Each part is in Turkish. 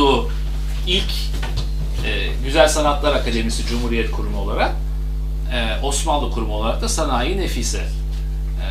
kurduğu ilk e, Güzel Sanatlar Akademisi Cumhuriyet Kurumu olarak e, Osmanlı Kurumu olarak da Sanayi Nefise. E,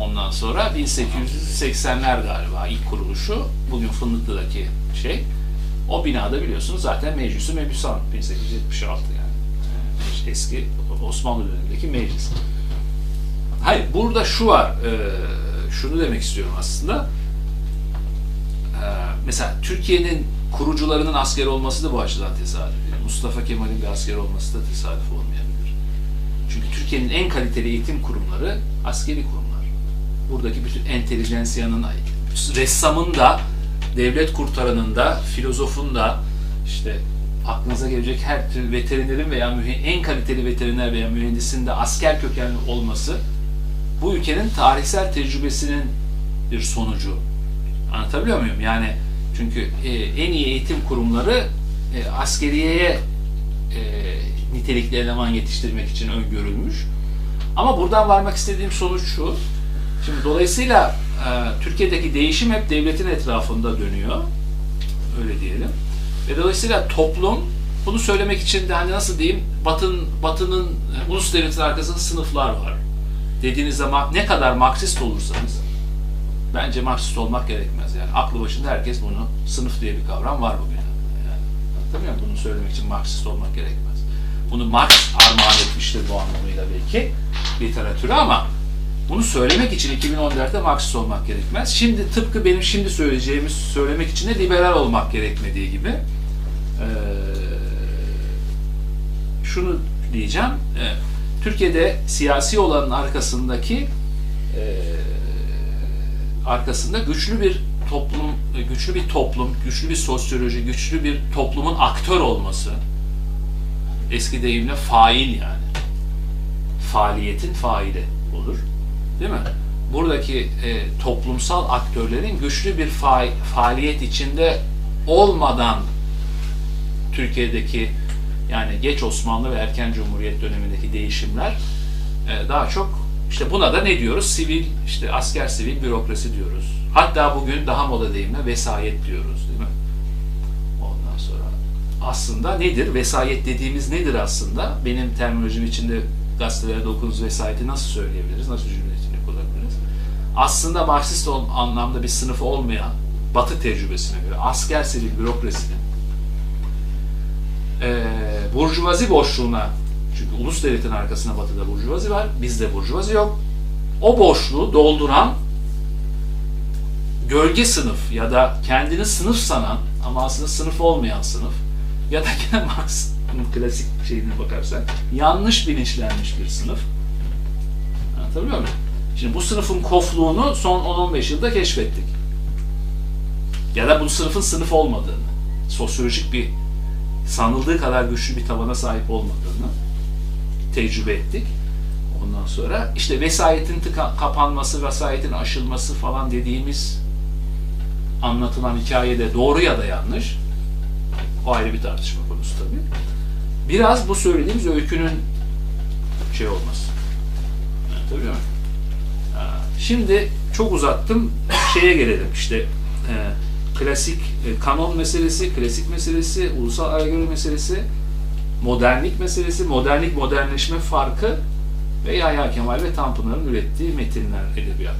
ondan sonra 1880'ler galiba ilk kuruluşu. Bugün Fındıklı'daki şey. O binada biliyorsunuz zaten Meclisi Mebusan 1876 yani. Eski Osmanlı dönemindeki meclis. Hayır burada şu var. e, şunu demek istiyorum aslında. E, mesela Türkiye'nin kurucularının asker olması da bu açıdan tesadüf. Yani Mustafa Kemal'in bir asker olması da tesadüf olmayabilir. Çünkü Türkiye'nin en kaliteli eğitim kurumları askeri kurumlar. Buradaki bütün entelijensiyanın, ressamın da, devlet kurtaranın da, filozofun da, işte aklınıza gelecek her tür veterinerin veya en kaliteli veteriner veya mühendisin de asker kökenli olması bu ülkenin tarihsel tecrübesinin bir sonucu. Anlatabiliyor muyum? Yani çünkü e, en iyi eğitim kurumları e, askeriyeye e, nitelikli eleman yetiştirmek için öngörülmüş. Ama buradan varmak istediğim sonuç şu. Şimdi dolayısıyla e, Türkiye'deki değişim hep devletin etrafında dönüyor. Öyle diyelim. Ve dolayısıyla toplum bunu söylemek için de hani nasıl diyeyim Batın Batı'nın e, ulus devletin arkasında sınıflar var. Dediğiniz zaman ne kadar Marksist olursanız bence Marksist olmak gerekmez yani. Aklı başında herkes bunu sınıf diye bir kavram var bugün. Yani, anlatabiliyor? Bunu söylemek için Marksist olmak gerekmez. Bunu Marx armağan etmiştir bu anlamıyla belki literatüre ama bunu söylemek için 2014'te Marksist olmak gerekmez. Şimdi tıpkı benim şimdi söyleyeceğimi söylemek için de liberal olmak gerekmediği gibi eee, şunu diyeceğim. eee, Türkiye'de siyasi olanın arkasındaki eee, arkasında güçlü bir toplum, güçlü bir toplum, güçlü bir sosyoloji, güçlü bir toplumun aktör olması, eski deyimle fail yani. Faaliyetin faili olur. Değil mi? Buradaki e, toplumsal aktörlerin güçlü bir fa- faaliyet içinde olmadan Türkiye'deki yani geç Osmanlı ve erken Cumhuriyet dönemindeki değişimler e, daha çok işte buna da ne diyoruz? Sivil, işte asker sivil bürokrasi diyoruz. Hatta bugün daha moda deyimle vesayet diyoruz değil mi? Ondan sonra aslında nedir? Vesayet dediğimiz nedir aslında? Benim terminolojim içinde gazetelerde okuduğunuz vesayeti nasıl söyleyebiliriz? Nasıl cümletini kurabiliriz? Aslında Marksist anlamda bir sınıf olmayan Batı tecrübesine göre asker sivil bürokrasinin eee burjuvazi boşluğuna çünkü ulus devletin arkasında batıda burjuvazi var, bizde burjuvazi yok. O boşluğu dolduran gölge sınıf ya da kendini sınıf sanan ama aslında sınıf olmayan sınıf ya da gene Marx'ın klasik şeyine bakarsak yanlış bilinçlenmiş bir sınıf. Anlatabiliyor muyum? Şimdi bu sınıfın kofluğunu son 10-15 yılda keşfettik. Ya da bu sınıfın sınıf olmadığını, sosyolojik bir sanıldığı kadar güçlü bir tabana sahip olmadığını tecrübe ettik. Ondan sonra işte vesayetin tıka, kapanması, vesayetin aşılması falan dediğimiz anlatılan hikayede doğru ya da yanlış. O ayrı bir tartışma konusu tabii. Biraz bu söylediğimiz öykünün şey olması. Anlatabiliyor muyum? Şimdi çok uzattım. Şeye gelelim işte e, klasik e, kanon meselesi, klasik meselesi, ulusal aygırı meselesi, modernlik meselesi, modernlik modernleşme farkı ve Yahya Kemal ve Tanpınar'ın ürettiği metinler edebiyat.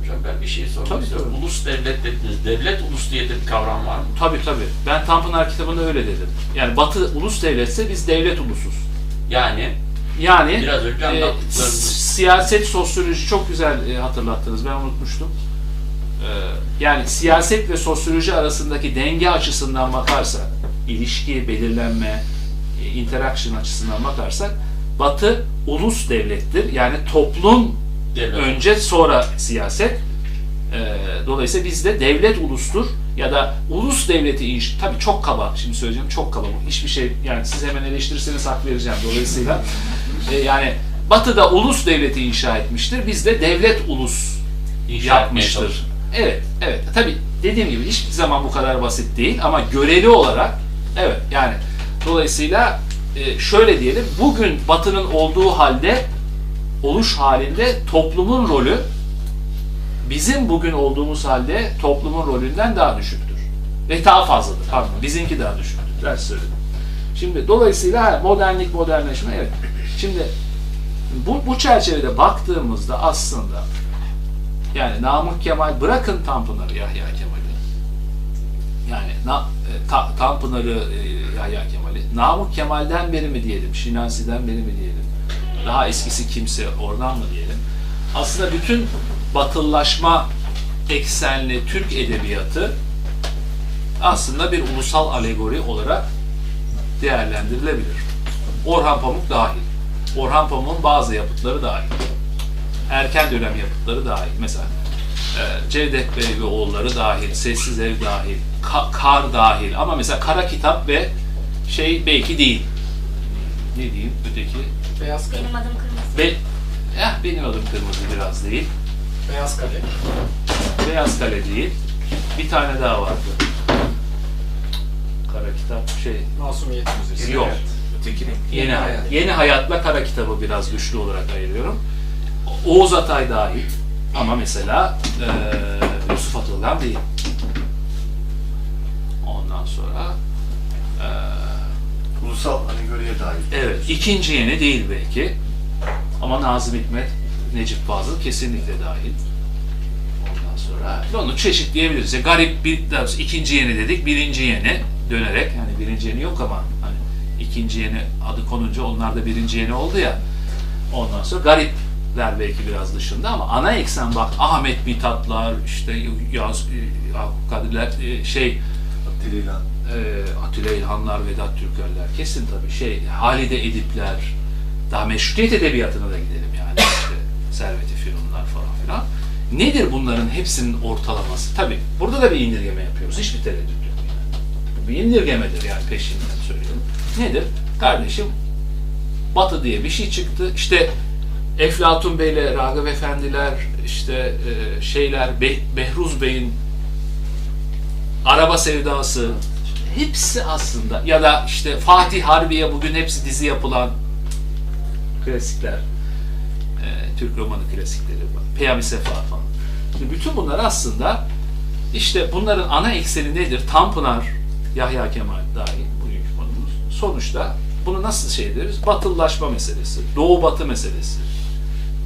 Hocam ben bir şey sormak Tabii, istiyorum. tabii. Ulus devlet dediniz. Devlet ulus diye de bir kavram var mı? Tabii tabii. Ben Tanpınar kitabında öyle dedim. Yani Batı ulus devletse biz devlet ulusuz. Yani Yani Biraz önce e, siyaset sosyoloji çok güzel e, hatırlattınız. Ben unutmuştum. E, yani siyaset ve sosyoloji arasındaki denge açısından bakarsak, ilişki, belirlenme, interaction açısından bakarsak Batı ulus devlettir. Yani toplum devlet. önce sonra siyaset. Ee, dolayısıyla bizde devlet ulustur ya da ulus devleti inş tabii çok kaba şimdi söyleyeceğim çok kaba bu hiçbir şey yani siz hemen eleştirirseniz hak vereceğim dolayısıyla e, yani Batı'da ulus devleti inşa etmiştir bizde devlet ulus İnşa yapmıştır. Evet, evet. Tabii dediğim gibi hiçbir zaman bu kadar basit değil ama göreli olarak evet yani dolayısıyla e, şöyle diyelim bugün Batı'nın olduğu halde oluş halinde toplumun rolü bizim bugün olduğumuz halde toplumun rolünden daha düşüktür. Ve daha fazladır. Pardon, bizimki daha düşüktür. Ders söyledim. Şimdi dolayısıyla modernlik, modernleşme evet. Şimdi bu, bu çerçevede baktığımızda aslında yani Namık Kemal bırakın Tanpınar'ı Yahya Kemal'i. Yani e, ta, Tanpınar'ı e, Yahya Kemal'i. Namık Kemal'den beri mi diyelim, Şinasi'den beri mi diyelim? Daha eskisi kimse oradan mı diyelim? Aslında bütün batıllaşma eksenli Türk edebiyatı aslında bir ulusal alegori olarak değerlendirilebilir. Orhan Pamuk dahil. Orhan Pamuk'un bazı yapıtları dahil. Erken dönem yapıtları dahil. Mesela Cevdet Bey ve oğulları dahil, Sessiz Ev dahil, Ka- Kar dahil. Ama mesela Kara Kitap ve şey belki değil. Ne diyeyim öteki? Beyaz kale. Benim adım Kırmızı. Be eh, benim adım Kırmızı biraz değil. Beyaz kale. Beyaz Kale değil. Bir tane daha vardı. Kara Kitap şey Masumiyet Müzesi. Yok. Ötekinin. Yeni Hayat. Yeni Hayat'la Kara Kitabı biraz güçlü olarak ayırıyorum. Oğuz Atay dahil. Ama mesela eee Yusuf Atılgan değil. Ondan sonra eee, Ulusal alegoriye dair. evet ikinci yeni değil belki. Ama Nazım Hikmet, Necip Fazıl kesinlikle dahil. Ondan sonra onu çeşitleyebiliriz. Yani garip bir ikinci yeni dedik, birinci yeni dönerek yani birinci yeni yok ama hani ikinci yeni adı konunca onlar da birinci yeni oldu ya. Ondan sonra garipler belki biraz dışında ama ana eksen bak Ahmet Mithatlar işte Yaz Yakup Kadirler e, şey Atilla e, Atilla İlhanlar, Vedat Türkerler kesin tabii şey Halide Edipler daha meşrutiyet edebiyatına da gidelim yani işte Servet-i Fünunlar falan filan. Nedir bunların hepsinin ortalaması? Tabii burada da bir indirgeme yapıyoruz. Hiçbir tereddüt yok yani. Bu bir indirgemedir yani peşinden söylüyorum. Nedir? Kardeşim Batı diye bir şey çıktı. İşte Eflatun Bey'le Ragıp Efendiler, işte e, şeyler, Be- Behruz Bey'in Araba Sevdası, hepsi aslında ya da işte Fatih Harbiye bugün hepsi dizi yapılan klasikler, e, Türk romanı klasikleri, Peyami Sefa falan. Şimdi bütün bunlar aslında işte bunların ana ekseni nedir? Tanpınar, Yahya Kemal dahil bugünkü konumuz. Sonuçta bunu nasıl şey ederiz? Batıllaşma meselesi, Doğu Batı meselesi,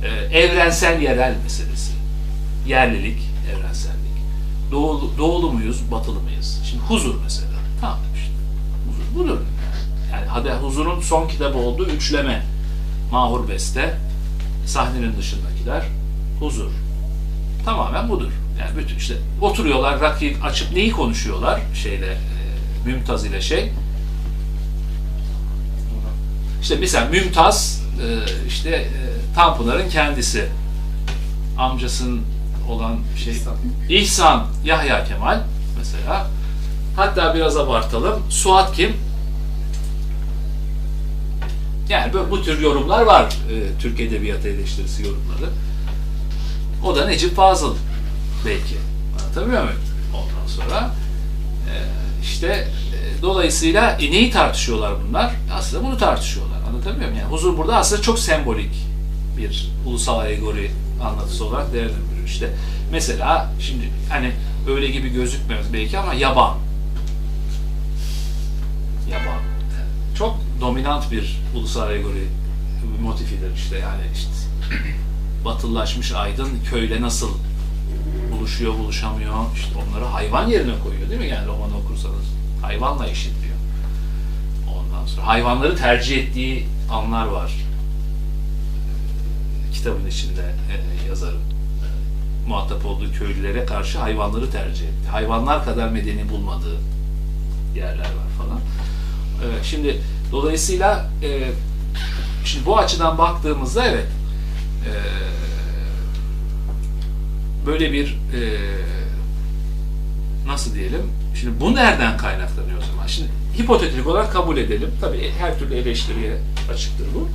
e, evrensel yerel meselesi, yerlilik, evrensellik. Doğulu, doğulu muyuz, batılı mıyız? Şimdi huzur mesela. Tamam işte. Huzur budur. Yani hadi huzurun son kitabı olduğu üçleme. Mahur Beste, sahnenin dışındakiler, huzur. Tamamen budur. Yani bütün işte oturuyorlar, rakı açıp neyi konuşuyorlar şeyle, e, Mümtaz ile şey. İşte mesela Mümtaz, e, işte e, Tanpınar'ın kendisi. Amcasının olan şey İhsan. İhsan Yahya Kemal mesela. Hatta biraz abartalım. Suat kim? Yani bu, bu tür yorumlar var. E, Türk Edebiyatı eleştirisi yorumları. O da Necip Fazıl belki. Anlatabiliyor muyum? Ondan sonra e, işte e, dolayısıyla e, neyi tartışıyorlar bunlar? Aslında bunu tartışıyorlar. Anlatabiliyor muyum? Yani huzur burada aslında çok sembolik bir ulusal alegori anlatısı olarak değerlendiriyor. İşte mesela şimdi hani öyle gibi gözükmez belki ama yaban. Yaban. Çok dominant bir ulusal alegori motifidir işte yani işte batıllaşmış aydın köyle nasıl buluşuyor buluşamıyor işte onları hayvan yerine koyuyor değil mi yani romanı okursanız hayvanla eşitliyor. Ondan sonra hayvanları tercih ettiği anlar var kitabın içinde e, yazarın e, muhatap olduğu köylülere karşı hayvanları tercih etti. Hayvanlar kadar medeni bulmadığı yerler var falan. E, şimdi dolayısıyla e, şimdi bu açıdan baktığımızda evet e, böyle bir e, nasıl diyelim şimdi bu nereden kaynaklanıyor o zaman? Şimdi hipotetik olarak kabul edelim. Tabii her türlü eleştiriye açıktır bu.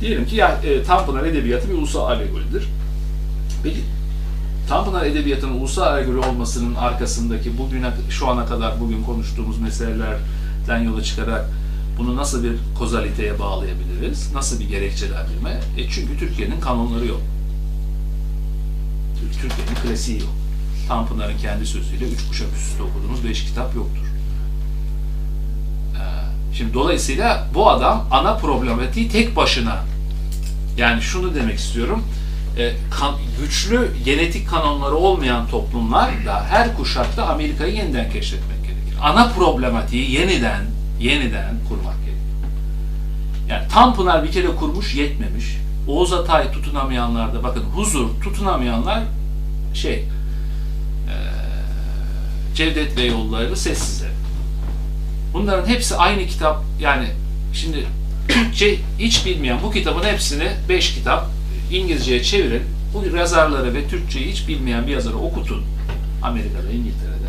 Diyelim ki ya, e, Tanpınar Edebiyatı bir ulusal alegoridir. Peki Tanpınar Edebiyatı'nın ulusal alegori olmasının arkasındaki bugüne şu ana kadar bugün konuştuğumuz meselelerden yola çıkarak bunu nasıl bir kozaliteye bağlayabiliriz? Nasıl bir gerekçelendirme? E çünkü Türkiye'nin kanunları yok. Tür- Türkiye'nin klasiği yok. Tanpınar'ın kendi sözüyle üç kuşak üst üste okuduğumuz beş kitap yoktur. Ee, Şimdi dolayısıyla bu adam ana problematiği tek başına yani şunu demek istiyorum. e, kan- güçlü genetik kanonları olmayan toplumlar da her kuşakta Amerika'yı yeniden keşfetmek gerekir. Ana problematiği yeniden yeniden kurmak gerekir. Yani Tanpınar bir kere kurmuş yetmemiş. Oğuz Atay tutunamayanlar da bakın huzur tutunamayanlar şey e, Cevdet ve yolları sessize. Bunların hepsi aynı kitap yani şimdi Türkçe hiç bilmeyen bu kitabın hepsini 5 kitap İngilizceye çevirin. Bu yazarları ve Türkçeyi hiç bilmeyen bir yazarı okutun. Amerika'da, İngiltere'de.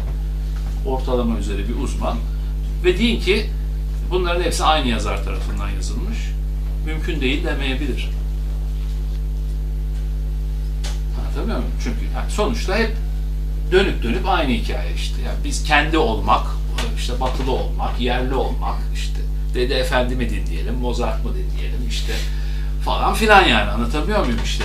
Ortalama üzeri bir uzman. Ve deyin ki bunların hepsi aynı yazar tarafından yazılmış. Mümkün değil demeyebilir. Anlatabiliyor muyum? Çünkü yani sonuçta hep dönüp dönüp aynı hikaye işte. Yani biz kendi olmak, işte batılı olmak, yerli olmak, işte Dede Efendi mi dinleyelim, Mozart mı dinleyelim işte falan filan yani anlatabiliyor muyum işte.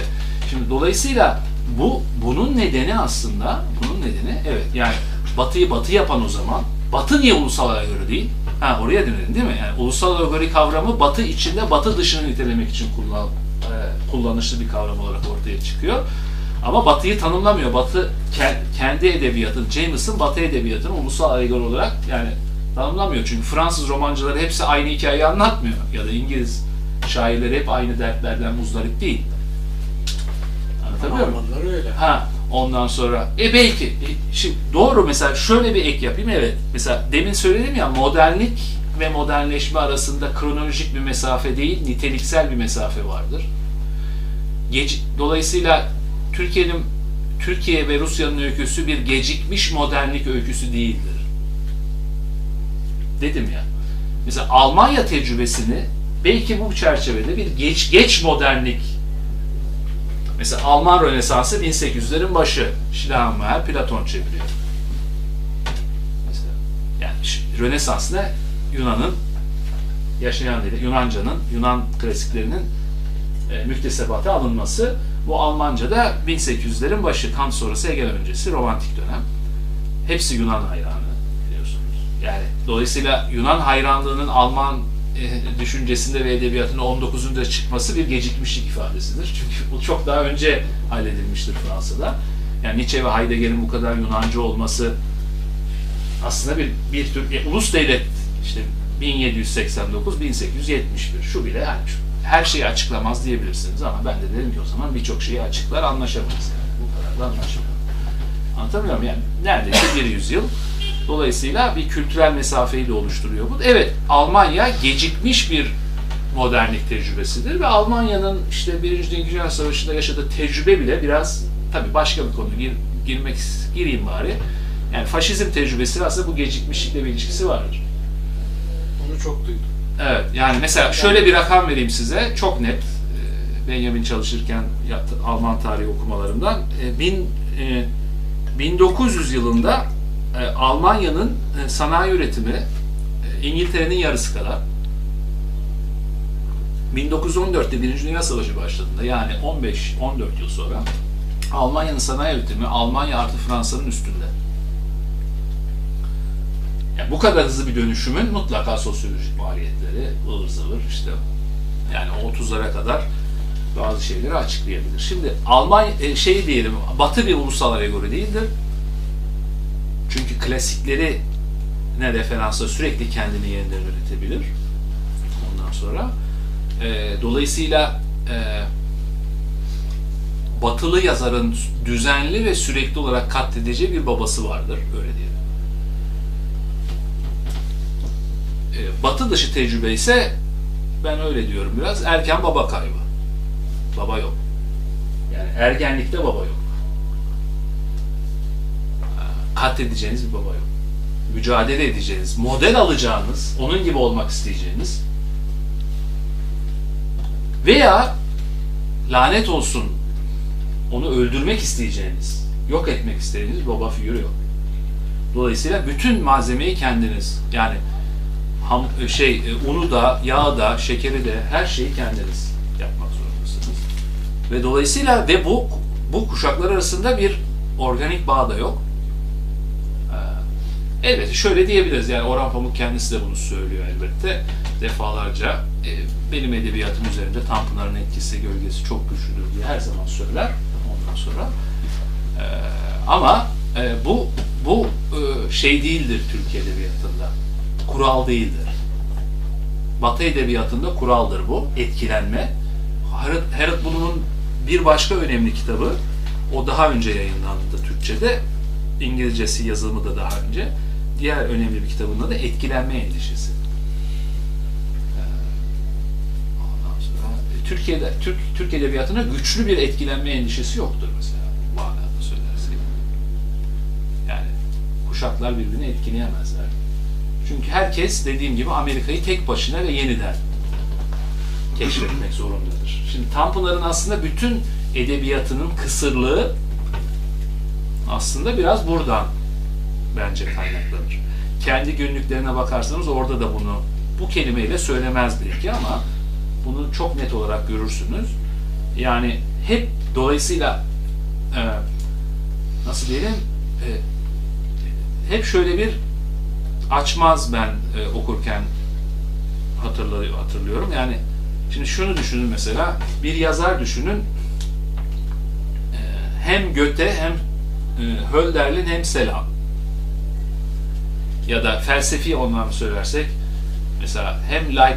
Şimdi dolayısıyla bu bunun nedeni aslında bunun nedeni evet yani Batı'yı Batı yapan o zaman Batı niye ulusal alegori değil? Ha oraya dönelim değil mi? Yani ulusal alegori kavramı Batı içinde Batı dışını nitelemek için kullan, e, kullanışlı bir kavram olarak ortaya çıkıyor. Ama Batı'yı tanımlamıyor. Batı ke- kendi edebiyatın, Jameson Batı edebiyatını ulusal alegori olarak yani tanımlamıyor. Çünkü Fransız romancıları hepsi aynı hikayeyi anlatmıyor. Ya da İngiliz şairleri hep aynı dertlerden muzdarip değil. Anlatabiliyor muyum? Öyle. Ha ondan sonra e belki e, şimdi doğru mesela şöyle bir ek yapayım evet mesela demin söyledim ya modernlik ve modernleşme arasında kronolojik bir mesafe değil niteliksel bir mesafe vardır. Geç, dolayısıyla Türkiye'nin Türkiye ve Rusya'nın öyküsü bir gecikmiş modernlik öyküsü değildir. Dedim ya. Mesela Almanya tecrübesini belki bu çerçevede bir geç geç modernlik Mesela Alman Rönesansı 1800'lerin başı. Schleiermacher Platon çeviriyor. Mesela yani Rönesans ne? Yunan'ın yaşayan dili, Yunanca'nın, Yunan klasiklerinin e, müktesebata alınması. Bu Almanca'da 1800'lerin başı, Kant sonrası Hegel öncesi romantik dönem. Hepsi Yunan hayranı. Yani dolayısıyla Yunan hayranlığının Alman e, düşüncesinde ve edebiyatında 19'unda çıkması bir gecikmişlik ifadesidir. Çünkü bu çok daha önce halledilmiştir Fransa'da. Yani Nietzsche ve Heidegger'in bu kadar Yunanca olması aslında bir bir tür e, ulus devlet işte 1789 1871 şu bile yani her şeyi açıklamaz diyebilirsiniz ama ben de dedim ki o zaman birçok şeyi açıklar anlaşamayız yani. Bu kadar da anlaşamıyorum. Anlatabiliyor muyum? Yani neredeyse bir yüzyıl. Dolayısıyla bir kültürel mesafeyi de oluşturuyor bu. Evet, Almanya gecikmiş bir modernlik tecrübesidir ve Almanya'nın işte Birinci Dünya Savaşı'nda yaşadığı tecrübe bile biraz tabii başka bir konu gir, girmek gireyim bari. Yani faşizm tecrübesi aslında bu gecikmişlikle bir ilişkisi vardır. Onu çok duydum. Evet, yani mesela şöyle bir rakam vereyim size, çok net. Ee, Benjamin çalışırken Alman tarihi okumalarımdan. Ee, Bin, e, 1900 yılında e, Almanya'nın e, sanayi üretimi e, İngiltere'nin yarısı kadar. 1914'te Birinci Dünya Savaşı başladığında yani 15-14 yıl sonra Almanya'nın sanayi üretimi Almanya artı Fransa'nın üstünde. Yani bu kadar hızlı bir dönüşümün mutlaka sosyolojik maliyetleri, ıvır zıvır işte yani o 30'lara kadar bazı şeyleri açıklayabilir. Şimdi Almanya şey diyelim Batı bir ulusal alegori değildir. Klasikleri ne referansla sürekli kendini yeniden üretebilir. Ondan sonra e, dolayısıyla e, batılı yazarın düzenli ve sürekli olarak katledeceği bir babası vardır. Öyle diyelim. E, batı dışı tecrübe ise ben öyle diyorum biraz erken baba kaybı. Baba yok. Yani ergenlikte baba yok. Katledeceğiniz bir baba yok. Mücadele edeceğiniz, model alacağınız, onun gibi olmak isteyeceğiniz veya lanet olsun onu öldürmek isteyeceğiniz, yok etmek istediğiniz baba figürü yok. Dolayısıyla bütün malzemeyi kendiniz yani ham, şey e, unu da, yağı da, şekeri de her şeyi kendiniz yapmak zorundasınız. Ve dolayısıyla ve bu bu kuşaklar arasında bir organik bağ da yok. Elbette şöyle diyebiliriz yani Orhan Pamuk kendisi de bunu söylüyor elbette defalarca. E, benim edebiyatım üzerinde Tanpınar'ın etkisi, gölgesi çok güçlüdür diye her zaman söyler ondan sonra. E, ama e, bu bu e, şey değildir Türk edebiyatında. Kural değildir. Batı edebiyatında kuraldır bu. Etkilenme. Harold, Harold Bloom'un bir başka önemli kitabı, o daha önce yayınlandı Türkçe'de. İngilizcesi yazımı da daha önce. Diğer önemli bir kitabında da etkilenme endişesi. Ee, Ondan sonra Türkiye'de Türk Türk edebiyatına güçlü bir etkilenme endişesi yoktur mesela bu anlamda söylersek. Yani kuşaklar birbirini etkileyemezler. Çünkü herkes dediğim gibi Amerika'yı tek başına ve yeniden keşfetmek zorundadır. Şimdi Tanpınar'ın aslında bütün edebiyatının kısırlığı aslında biraz buradan bence kaynaklanır. Kendi günlüklerine bakarsanız orada da bunu bu kelimeyle söylemez belki ama bunu çok net olarak görürsünüz. Yani hep dolayısıyla e, nasıl diyelim e, hep şöyle bir açmaz ben e, okurken hatırlıyor, hatırlıyorum. Yani şimdi şunu düşünün mesela bir yazar düşünün e, hem Göte hem Hölderlin hem Selam ya da felsefi anlamda söylersek mesela hem Leib